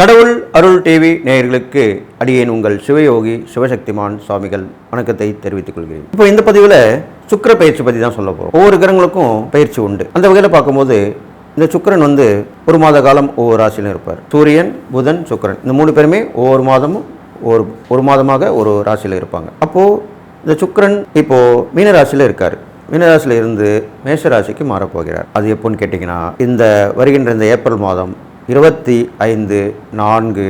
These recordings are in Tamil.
கடவுள் அருள் டிவி நேயர்களுக்கு அடியேன் உங்கள் சிவயோகி சிவசக்திமான் சுவாமிகள். வணக்கத்தை தெரிவித்துக் கொள்கிறேன். இப்போ இந்த பதிவில் சுக்கிர பயிற்சி பற்றி தான் சொல்ல போகிறோம் ஒவ்வொரு கிரகங்களுக்கும் பயிற்சி உண்டு. அந்த வகையில் பார்க்கும்போது இந்த சுக்கிரன் வந்து ஒரு மாத காலம் ஒவ்வொரு ராசியிலும் இருப்பார். சூரியன் புதன் சுக்கிரன். இந்த மூணு பேருமே ஒவ்வொரு மாதமும் ஒரு ஒரு மாதமாக ஒரு ராசியில் இருப்பாங்க. அப்போது இந்த சுக்கரன் இப்போது மீன ராசியில் இருக்கார். மீனராசியில் இருந்து மேஷ ராசிக்கு மாறப்போகிறார். அது எப்போன்னு கேட்டிங்கன்னா இந்த வருகின்ற இந்த ஏப்ரல் மாதம் இருபத்தி ஐந்து நான்கு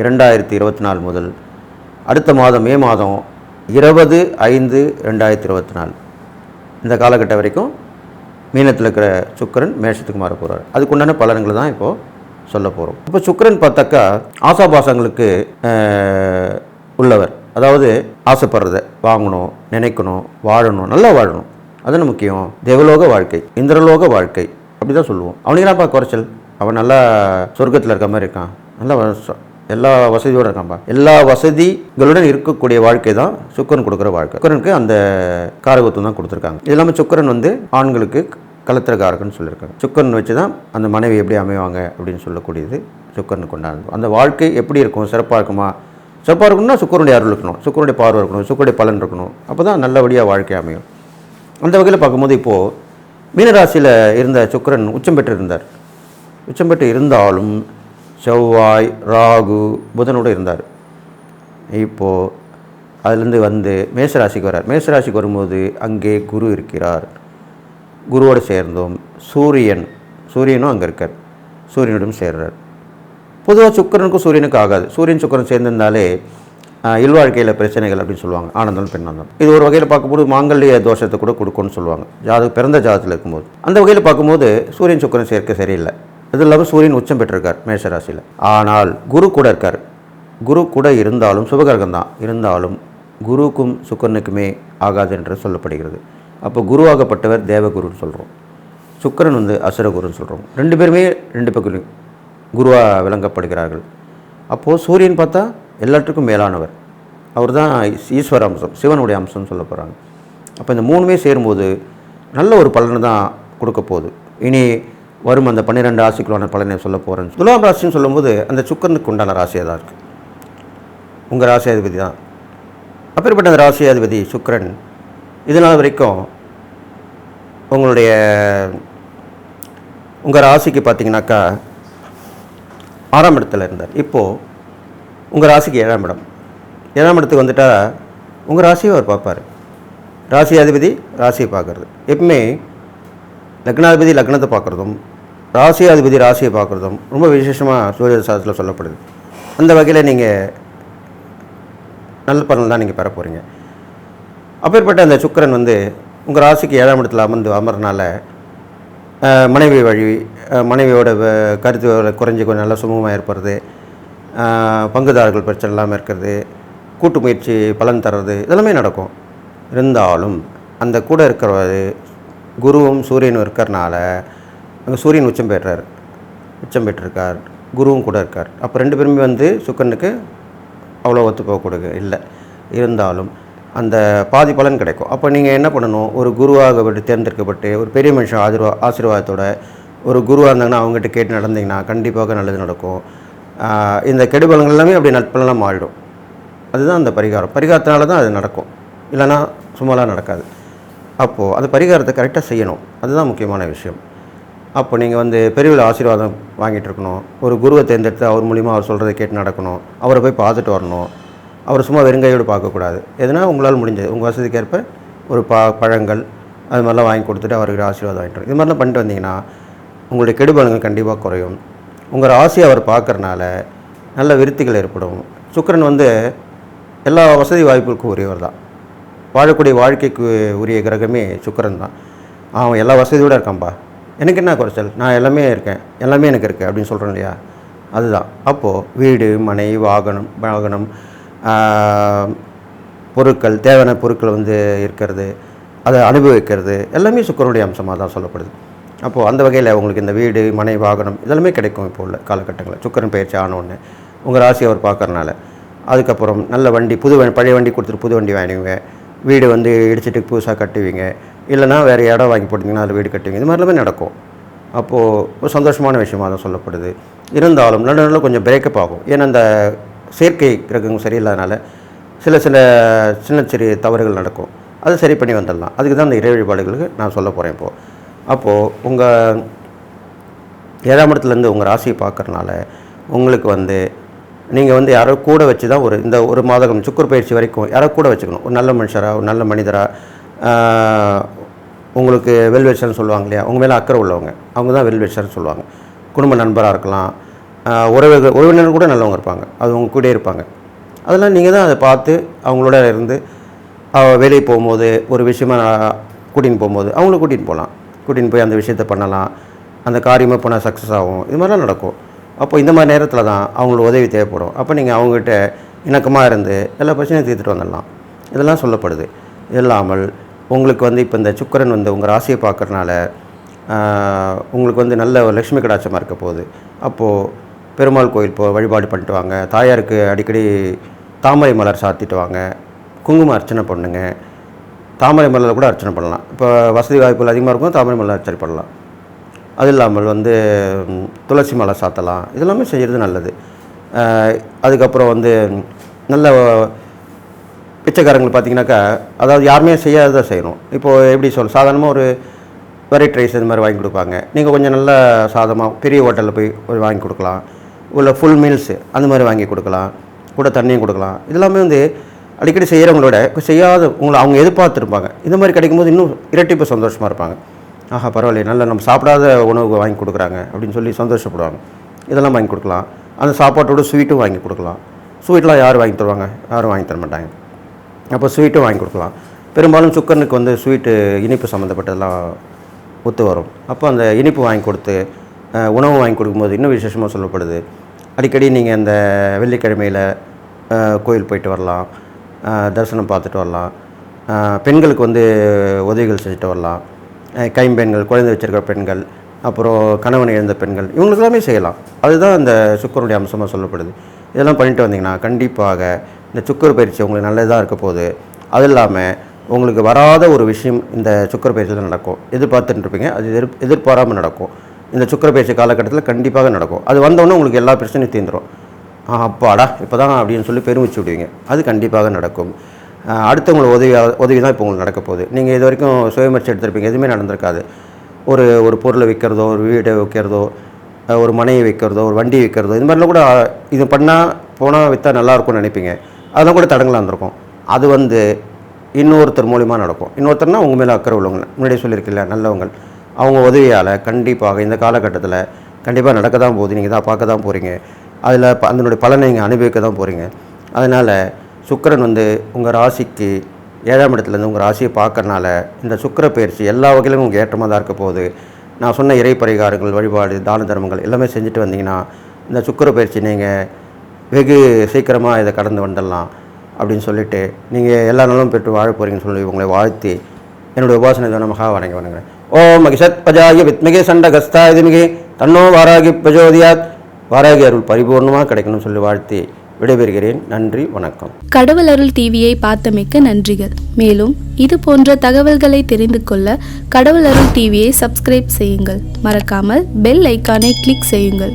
இரண்டாயிரத்தி இருபத்தி நாலு முதல் அடுத்த மாதம் மே மாதம் இருபது ஐந்து ரெண்டாயிரத்தி இருபத்தி நாலு. இந்த காலகட்டம் வரைக்கும் மீனத்தில் இருக்கிற சுக்கரன் மேஷத்துக்கு மாற போகிறார் அதுக்குண்டான பலன்களை தான் இப்போது சொல்ல போகிறோம் இப்போ சுக்கரன் பார்த்தாக்கா ஆசாபாசங்களுக்கு உள்ளவர். அதாவது ஆசைப்படுறத வாங்கணும் நினைக்கணும் வாழணும் நல்லா வாழணும். அதுன்னு முக்கியம். தேவலோக வாழ்க்கை இந்திரலோக வாழ்க்கை. அப்படி தான் சொல்லுவோம். அவனுக்கு குறைச்சல்? அவன் நல்லா சொர்க்கத்தில் இருக்க மாதிரி இருக்கான். நல்லா எல்லா வசதியோடு இருக்கான்பா எல்லா வசதிகளுடன் இருக்கக்கூடிய வாழ்க்கை தான் சுக்கரன் கொடுக்குற வாழ்க்கை. சுக்கரனுக்கு அந்த காரகத்துவம் தான் கொடுத்துருக்காங்க. இது இல்லாமல் சுக்கரன் வந்து ஆண்களுக்கு கலத்திரக்காரகன்னு சொல்லியிருக்காங்க. சுக்கரன் வச்சு தான் அந்த மனைவி எப்படி அமைவாங்க அப்படின்னு சொல்லக்கூடியது சுக்கரனுக்கு உண்டானது அந்த வாழ்க்கை எப்படி இருக்கும்? சிறப்பாக இருக்குமா? சிறப்பாக இருக்கணும்னா சுக்கரனுடைய அருள் இருக்கணும். சுக்கரனுடைய பார்வை இருக்கணும். சுக்கருடைய பலன் இருக்கணும். அப்போ தான் நல்லபடியாக வாழ்க்கை அமையும். அந்த வகையில் பார்க்கும்போது இப்போது மீனராசியில் இருந்த சுக்கிரன் உச்சம் பெற்று இருந்தார் உச்சம் பெற்று இருந்தாலும் செவ்வாய் ராகு புதனோடு இருந்தார். இப்போது அதுலேருந்து வந்து மேசராசிக்கு வரார் மேசராசிக்கு வரும்போது அங்கே குரு இருக்கிறார். குருவோடு சேர்ந்தோம். சூரியன் சூரியனும் அங்கே இருக்கார். சூரியனோடும் சேர்றார். பொதுவாக சுக்கிரனுக்கும் சூரியனுக்கும் ஆகாது. சூரியன் சுக்கரன் சேர்ந்திருந்தாலே இல்வாழ்க்கையில் பிரச்சனைகள் அப்படின்னு சொல்லுவாங்க. ஆனந்தம் பெண்ணாந்தம். இது ஒரு வகையில் பார்க்கும்போது மாங்கல்ய தோஷத்தை கூட கொடுக்கும்னு சொல்லுவாங்க. ஜாதக பிறந்த ஜாதகத்தில் இருக்கும்போது. அந்த வகையில் பார்க்கும்போது சூரியன் சுக்கிரன் சேர்க்க சரியில்லை. இது இல்லாமல் சூரியன் உச்சம் பெற்றிருக்கார் மேஷராசியில் ஆனால் குரு கூட இருக்கார். குரு கூட இருந்தாலும் சுபகிரகம் தான். இருந்தாலும் குருவுக்கும் சுக்கரனுக்குமே ஆகாது என்று சொல்லப்படுகிறது. அப்போ குருவாகப்பட்டவர் தேவகுருன்னு சொல்கிறோம் சுக்கரன் வந்து அசுரகுருன்னு சொல்கிறோம் ரெண்டு பேருமே ரெண்டு பக்கம் குருவாக விளங்கப்படுகிறார்கள். அப்போது சூரியன் பார்த்தா எல்லாத்துக்கும் மேலானவர். அவர் தான் ஈஸ்வர அம்சம் சிவனுடைய அம்சம்னு சொல்ல போகிறாங்க அப்போ இந்த மூணுமே சேரும்போது நல்ல ஒரு பலனை தான் கொடுக்க போகுது. இனி வரும் அந்த பன்னிரெண்டு ராசிக்குள்ளான பலனை சொல்ல போகிறேன் துலாம் ராசின்னு சொல்லும்போது அந்த சுக்கரனுக்கு உண்டான ராசியாக தான் இருக்குது உங்கள் ராசியாதிபதி தான். அப்பேற்பட்ட அந்த ராசியாதிபதி சுக்கரன் இதனால் வரைக்கும் உங்களுடைய உங்கள் ராசிக்கு பார்த்தீங்கன்னாக்கா ஆறாம் இடத்துல இருந்தார். இப்போது உங்கள் ராசிக்கு ஏழாம் இடம். ஏழாம் இடத்துக்கு வந்துட்டால் உங்கள் ராசியை அவர் பார்ப்பார். ராசியாதிபதி ராசியை பார்க்குறது. எப்பவுமே லக்னாதிபதி லக்னத்தை பார்க்குறதும் ராசியாதிபதி ராசியை பார்க்குறதும் ரொம்ப விசேஷமாக சூரிய சாதத்தில் சொல்லப்படுது. அந்த வகையில் நீங்கள் நல்ல பலன் தான் நீங்கள் பெற போகிறீங்க அப்பேற்பட்ட அந்த சுக்கரன் வந்து உங்கள் ராசிக்கு ஏழாம் இடத்துல அமர்ந்து அமர்றனால மனைவி வழி மனைவியோட கருத்து குறைஞ்சி கொஞ்சம் நல்லா சுமூகமாக ஏற்படுறது. பங்குதாரர்கள் பிரச்சனை இல்லாமல் இருக்கிறது. கூட்டு முயற்சி பலன் தர்றது இதெல்லாமே நடக்கும். இருந்தாலும் அந்த கூட இருக்கிற குருவும் சூரியனும் இருக்கிறனால அங்கே சூரியன் உச்சம் பெற்றார் உச்சம் பெற்றிருக்கார். குருவும் கூட இருக்கார். அப்போ ரெண்டு பேருமே வந்து சுக்கரனுக்கு அவ்வளோ ஒத்து போகக்கூடாது இல்லை. இருந்தாலும் அந்த பாதி பலன் கிடைக்கும். அப்போ நீங்கள் என்ன பண்ணணும்? ஒரு குருவாக விட்டு தேர்ந்தெடுக்கப்பட்டு ஒரு பெரிய மனுஷன் ஆதிர்வா ஆசீர்வாதத்தோட ஒரு குருவாக இருந்தாங்கன்னா அவங்ககிட்ட கேட்டு நடந்தீங்கன்னா கண்டிப்பாக நல்லது நடக்கும். இந்த கெடுபலங்கள் எல்லாமே அப்படி நட்பெல்லாம் மாறிடும். அதுதான் அந்த பரிகாரம். பரிகாரத்தினால தான் அது நடக்கும். இல்லைன்னா சும்மாலாம் நடக்காது. அப்போது அந்த பரிகாரத்தை கரெக்டாக செய்யணும். அதுதான் முக்கியமான விஷயம். அப்போ நீங்கள் வந்து பெரியவர்கள் ஆசீர்வாதம் வாங்கிட்டு இருக்கணும். ஒரு குருவை தேர்ந்தெடுத்து அவர் மூலிமா அவர் சொல்கிறத கேட்டு நடக்கணும். அவரை போய் பார்த்துட்டு வரணும். அவர் சும்மா வெறுங்கையோடு பார்க்கக்கூடாது. எதுனா உங்களால் முடிஞ்சது. உங்கள் வசதிக்கேற்ப ஒரு பா பழங்கள் அது மாதிரிலாம் வாங்கி கொடுத்துட்டு அவருக்கு ஆசீர்வாதம் வாங்கிட்டு இது மாதிரிலாம் பண்ணிட்டு வந்தீங்கன்னா உங்களுடைய கெடுபலங்கள் கண்டிப்பாக குறையும். உங்கள் ராசியை அவர் பார்க்கறனால நல்ல விருத்திகள் ஏற்படும். சுக்கிரன் வந்து எல்லா வசதி வாய்ப்புகளுக்கும் உரியவர் தான். வாழக்கூடிய வாழ்க்கைக்கு உரிய கிரகமே சுக்கிரன் தான். அவன் எல்லா வசதியோடு இருக்கான்ப்பா எனக்கு என்ன குறைச்சல்? நான் எல்லாமே இருக்கேன். எல்லாமே எனக்கு இருக்குது அப்படின்னு சொல்கிறேன் இல்லையா? அதுதான். அப்போது வீடு மனை வாகனம் வாகனம் பொருட்கள் தேவையான பொருட்கள் வந்து இருக்கிறது அதை அனுபவிக்கிறது எல்லாமே சுக்கரனுடைய அம்சமாக தான் சொல்லப்படுது. அப்போது அந்த வகையில் உங்களுக்கு இந்த வீடு மனை வாகனம் இதெல்லாமே கிடைக்கும் இப்போ உள்ள காலகட்டங்களில். சுக்கரன் பயிற்சி ஆனோடனே உங்கள் ராசி அவர் பார்க்குறனால. அதுக்கப்புறம் நல்ல வண்டி புது வண்டி பழைய வண்டி கொடுத்துட்டு புது வண்டி வாங்குவீங்க வீடு வந்து இடிச்சிட்டு புதுசாக கட்டுவீங்க. இல்லைனா வேறு இடம் வாங்கி போட்டிங்கன்னா அதில் வீடு கட்டுவீங்க. இது மாதிரிலாமே நடக்கும். அப்போது ஒரு சந்தோஷமான விஷயமாக தான் சொல்லப்படுது. இருந்தாலும் நடு கொஞ்சம் பிரேக்கப் ஆகும். ஏன்னா அந்த செயற்கை கிரகங்கள் சரியில்லாதனால சில சில சின்ன சிறிய தவறுகள் நடக்கும். அதை சரி பண்ணி வந்துடலாம். அதுக்கு தான் அந்த இறை வழிபாடுகளுக்கு நான் சொல்ல போகிறேன் இப்போது. அப்போது உங்கள் ஏழாம் இடத்துலேருந்து உங்கள் ராசியை பார்க்குறனால உங்களுக்கு வந்து நீங்கள் வந்து யாரோ கூட வச்சு தான் ஒரு இந்த ஒரு மாதகம் சுக்குர் பயிற்சி வரைக்கும் யாரோ கூட வச்சுக்கணும். ஒரு நல்ல மனுஷராக ஒரு நல்ல மனிதராக உங்களுக்கு வெல்வெஷர்னு சொல்லுவாங்க இல்லையா? உங்கள் மேலே அக்கறை உள்ளவங்க. அவங்க தான் வெல்வெஷர்னு சொல்லுவாங்க. குடும்ப நண்பராக இருக்கலாம். உறவுகள் உறவினர் கூட நல்லவங்க இருப்பாங்க. அது உங்கள் கூடயே இருப்பாங்க. அதெல்லாம் நீங்கள் தான் அதை பார்த்து அவங்களோட இருந்து வேலைக்கு வெளியே போகும்போது ஒரு விஷயமா கூட்டின்னு போகும்போது அவங்கள கூட்டின்னு போகலாம். கூட்டின்னு போய் அந்த விஷயத்தை பண்ணலாம். அந்த காரியமாக போனால் சக்ஸஸ் ஆகும். இது மாதிரிலாம் நடக்கும். அப்போ இந்த மாதிரி நேரத்தில் தான் அவங்களுக்கு உதவி தேவைப்படும். அப்போ நீங்கள் அவங்ககிட்ட இணக்கமாக இருந்து எல்லா பிரச்சனையும் தீர்த்துட்டு வந்துடலாம். இதெல்லாம் சொல்லப்படுது. இது இல்லாமல் உங்களுக்கு வந்து இப்போ இந்த சுக்கிரன் வந்து உங்கள் ராசியை பார்க்கறனால உங்களுக்கு வந்து நல்ல ஒரு லக்ஷ்மி கடாட்சமாக இருக்க போகுது. அப்போது பெருமாள் கோயில் போ வழிபாடு பண்ணிட்டு வாங்க. தாயாருக்கு அடிக்கடி தாமரை மலர் சாத்திட்டு வாங்க. குங்குமம் அர்ச்சனை பண்ணுங்க. தாமரை மலரில் கூட அர்ச்சனை பண்ணலாம். இப்போ வசதி வாய்ப்புகள் அதிகமாக இருக்கும் தாமரை மலர் அர்ச்சனை பண்ணலாம். அது இல்லாமல் வந்து துளசி மலர் சாத்தலாம். இதெல்லாமே செய்கிறது நல்லது. அதுக்கப்புறம் வந்து நல்ல பிச்சைக்காரங்கள் பார்த்தீங்கன்னாக்கா அதாவது யாருமே செய்யாததை செய்யணும். இப்போது எப்படி சொல்ல சாதாரணமாக ஒரு வெரைட்டி ரைஸ் இது மாதிரி வாங்கி கொடுப்பாங்க. நீங்கள் கொஞ்சம் நல்ல சாதமாக பெரிய ஹோட்டலில் போய் வாங்கி கொடுக்கலாம். இல்லை ஃபுல் மீல்ஸு அந்த மாதிரி வாங்கி கொடுக்கலாம். கூட தண்ணியும் கொடுக்கலாம். இதெல்லாமே வந்து அடிக்கடி செய்கிறவங்களோட செய்யாத உங்களை அவங்க எதிர்பார்த்துருப்பாங்க. இந்த மாதிரி கிடைக்கும்போது இன்னும் இரட்டிப்பு சந்தோஷமாக இருப்பாங்க. ஆஹா பரவாயில்ல நல்ல நம்ம சாப்பிடாத உணவு வாங்கி கொடுக்குறாங்க அப்படின்னு சொல்லி சந்தோஷப்படுவாங்க. இதெல்லாம் வாங்கி கொடுக்கலாம். அந்த சாப்பாட்டோட ஸ்வீட்டும் வாங்கி கொடுக்கலாம். ஸ்வீட்லாம் யார் வாங்கி தருவாங்க? யாரும் வாங்கி தர மாட்டாங்க. அப்போ ஸ்வீட்டும் வாங்கி கொடுக்கலாம். பெரும்பாலும் சுக்கனுக்கு வந்து ஸ்வீட்டு இனிப்பு சம்மந்தப்பட்டதெல்லாம் ஒத்து வரும். அப்போ அந்த இனிப்பு வாங்கி கொடுத்து உணவு வாங்கி கொடுக்கும்போது இன்னும் விசேஷமாக சொல்லப்படுது. அடிக்கடி நீங்கள் அந்த வெள்ளிக்கிழமையில் கோயில் போயிட்டு வரலாம். தரிசனம் பார்த்துட்டு வரலாம். பெண்களுக்கு வந்து உதவிகள் செஞ்சுட்டு வரலாம். கைம்பெண்கள் குழந்தை வச்சிருக்கிற பெண்கள் அப்புறம் கணவன் இழந்த பெண்கள் இவங்களுக்கு எல்லாமே செய்யலாம். அதுதான் அந்த சுக்கரனுடைய அம்சமாக சொல்லப்படுது. இதெல்லாம் பண்ணிட்டு வந்தீங்கன்னா கண்டிப்பாக இந்த சுக்கர் பயிற்சி உங்களுக்கு நல்லதாக இருக்க போகுது. அது இல்லாமல் உங்களுக்கு வராத ஒரு விஷயம் இந்த சுக்கர பயிற்சியில் நடக்கும். எதிர்பார்த்துட்டு இருப்பீங்க? அது எதிர் எதிர்பாராமல் நடக்கும். இந்த சுக்கர பயிற்சி காலகட்டத்தில் கண்டிப்பாக நடக்கும். அது வந்தோடனே உங்களுக்கு எல்லா பிரச்சனையும் தீர்ந்துடும் அப்பாடா இப்போ தான் அப்படின்னு சொல்லி பெருமிச்சு விடுவீங்க. அது கண்டிப்பாக நடக்கும். அடுத்தவங்களுக்கு உதவி உதவி தான் இப்போ உங்களுக்கு நடக்க போகுது. நீங்கள் இது வரைக்கும் சுயமுயற்சி எடுத்திருப்பீங்க. எதுவுமே நடந்திருக்காது. ஒரு ஒரு பொருளை விற்கிறதோ ஒரு வீடை விற்கிறதோ ஒரு மனையை விற்கிறதோ ஒரு வண்டி விற்கிறதோ இது மாதிரிலாம் கூட இது பண்ணால் போனால் விற்றா நல்லாயிருக்கும்னு நினைப்பீங்க. அதெல்லாம் கூட தடங்களாக இருந்திருக்கும். அது வந்து இன்னொருத்தர் மூலிமா நடக்கும். இன்னொருத்தர்னா உங்கள் மேலே அக்கறை உள்ளவங்க. முன்னாடியே சொல்லியிருக்கில்ல நல்லவங்க அவங்க உதவியால் கண்டிப்பாக இந்த காலகட்டத்தில் கண்டிப்பாக நடக்க தான் போகுது. நீங்கள் தான் பார்க்க தான் போகிறீங்க அதில் அதனுடைய பலனை நீங்கள் அனுபவிக்க தான் போகிறீங்க அதனால் சுக்கரன் வந்து உங்கள் ராசிக்கு ஏழாம் இடத்துலேருந்து உங்கள் ராசியை பார்க்கறனால இந்த சுக்கர பயிற்சி எல்லா வகையிலும் உங்களுக்கு ஏற்றமாக தான் இருக்க போகுது. நான் சொன்ன இறை பரிகாரங்கள் வழிபாடு தான தர்மங்கள் எல்லாமே செஞ்சுட்டு வந்தீங்கன்னா இந்த சுக்கிர பயிற்சி நீங்கள் வெகு சீக்கிரமாக இதை கடந்து வந்துடலாம் அப்படின்னு சொல்லிட்டு நீங்கள் எல்லா நாளும் பெற்று வாழ போகிறீங்கன்னு சொல்லி உங்களை வாழ்த்தி என்னுடைய உபாசனை தான வணங்கி வணங்குறேன். ஓ மகிஷத் பஜாய வித்மிகே சண்ட இதுமிகே தன்னோ வாராகி பிரஜோதியாத். வாராகி அருள் பரிபூர்ணமாக கிடைக்கணும்னு சொல்லி வாழ்த்தி விடைபெறுகிறேன். நன்றி வணக்கம். கடவுள் அருள் டிவியை பார்த்தமைக்கு நன்றிகள். மேலும் இது போன்ற தகவல்களை தெரிந்து கொள்ள கடவுள் அருள் டிவியை சப்ஸ்கிரைப் செய்யுங்கள். மறக்காமல் பெல் ஐக்கானை கிளிக் செய்யுங்கள்.